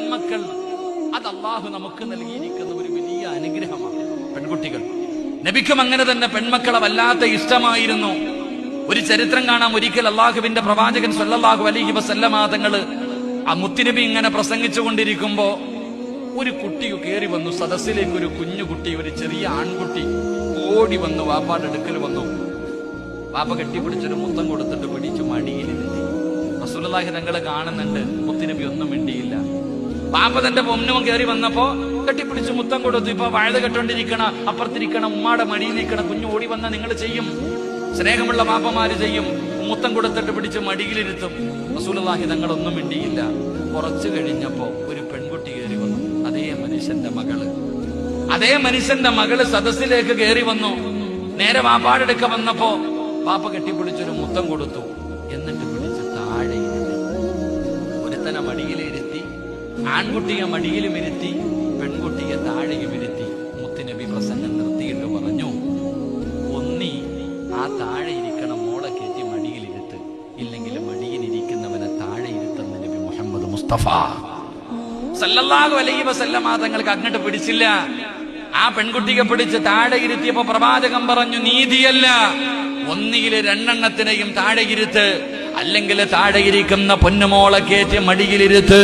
പെൺമക്കൾ അത് അള്ളാഹു നമുക്ക് നൽകിയിരിക്കുന്ന ഒരു വലിയ അനുഗ്രഹമാണ്. പെൺകുട്ടികൾ. നബിക്കും അങ്ങനെ തന്നെ പെൺമക്കളെ വല്ലാത്ത ഇഷ്ടമായിരുന്നു. ഒരു ചരിത്രം കാണാം. ഒരിക്കൽ അള്ളാഹുവിന്റെ പ്രവാചകൻ സല്ലല്ലാഹു അലൈഹി വസല്ലമ തങ്ങൾ ആ മുത്തിനബി ഇങ്ങനെ പ്രസംഗിച്ചു കൊണ്ടിരിക്കുമ്പോ ഒരു കുട്ടി കയറി വന്നു. സദസ്സിലേക്ക് ഒരു കുഞ്ഞു കുട്ടി ഒരു ചെറിയ ആൺകുട്ടി ഓടി വന്നു. വാപ്പാടെ അടുക്കൽ വന്നു. വാപ്പ കെട്ടിപ്പിടിച്ചൊരു മുത്തം കൊടുത്തിട്ട് പിടിച്ചു മടിയിലിരുത്തി. റസൂലുള്ളാഹി തങ്ങളെ കാണുന്നുണ്ട്. മുത്തിനബി ഒന്നും മിണ്ടിയില്ല. വാപ്പ തന്റെ പൊന്നും കയറി വന്നപ്പോ കെട്ടിപ്പിടിച്ച് മുത്തം കൊടുത്തു. ഇപ്പൊ വാഴ കെട്ടോണ്ടിരിക്കണ അപ്പുറത്തിരിക്കണം ഉമ്മാടെ മടിയിൽ നിൽക്കണം കുഞ്ഞു ഓടി വന്ന നിങ്ങൾ ചെയ്യും. സ്നേഹമുള്ള ബാപ്പമാര് ചെയ്യും. മുത്തം കൊടുത്തിട്ട് പിടിച്ച് മടിയിലിരുത്തും. തങ്ങൾ ഒന്നും മിണ്ടിയില്ല. കുറച്ചു കഴിഞ്ഞപ്പോ ഒരു പെൺകുട്ടി കയറി വന്നു. അതേ മനുഷ്യന്റെ മകൾ. അതേ മനുഷ്യന്റെ മകൾ സദസ്സിലേക്ക് കയറി വന്നു. നേരെ വാപ്പാടെടുക്ക വന്നപ്പോ പാപ്പ കെട്ടിപ്പിടിച്ചൊരു മുത്തം കൊടുത്തു. എന്നിട്ട് പിടിച്ച് താഴെ ഒരുത്തന മടിയിൽ ആൺകുട്ടിയെ മടിയിലും ഇരുത്തി പെൺകുട്ടിയെ താഴെയും ഇരുത്തി മുത്തുനബി പ്രസംഗം നിർത്തിയിട്ട് പറഞ്ഞു ഒന്നി ആ താഴെ ഇരിക്കണ മോളെ കയറ്റി മടിയിലിരുത്ത് ഇല്ലെങ്കിൽ മടിയിലിരിക്കുന്നവനെ താഴെ ഇരുത്തുന്ന നബി മുഹമ്മദ് മുസ്തഫ. സല്ലല്ലാഹു അലൈഹി വസല്ലമ തങ്ങൾക്ക് അങ്ങോട്ട് പിടിച്ചില്ല. ആ പെൺകുട്ടിയെ പിടിച്ച് താഴെ ഇരുത്തിയപ്പോ പ്രവാചകം പറഞ്ഞു നീതിയല്ല. ഒന്നിയിൽ രണ്ടെണ്ണത്തിനെയും താഴെ ഇരുത്ത്. അല്ലെങ്കിൽ താഴെ ഇരിക്കുന്ന പൊന്നുമോളെ കയറ്റി മടിയിലിരുത്ത്